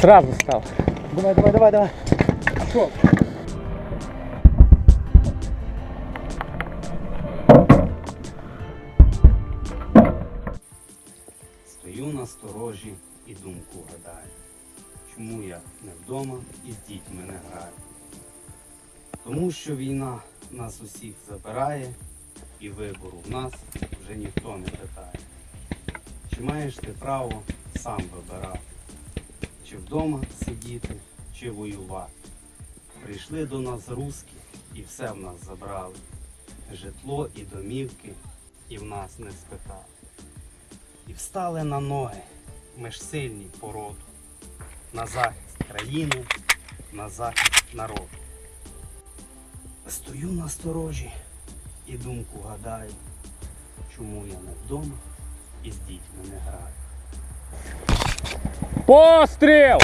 Сразу став. Давай, давай, давай, давай. Що? Стою на сторожі і думку гадаю, чому я не вдома і з дітьми не граю. Тому що війна нас усіх забирає, і вибору в нас вже ніхто не питає. Чи маєш ти право сам вибирати, чи вдома сидіти, чи воювати. Прийшли до нас руски і все в нас забрали. Житло і домівки, і в нас не спитали. І встали на ноги, ми ж сильні породу, на захист країни, на захист народу. Стою на сторожі і думку гадаю, чому я не вдома і з дітьми не граю. Постріл!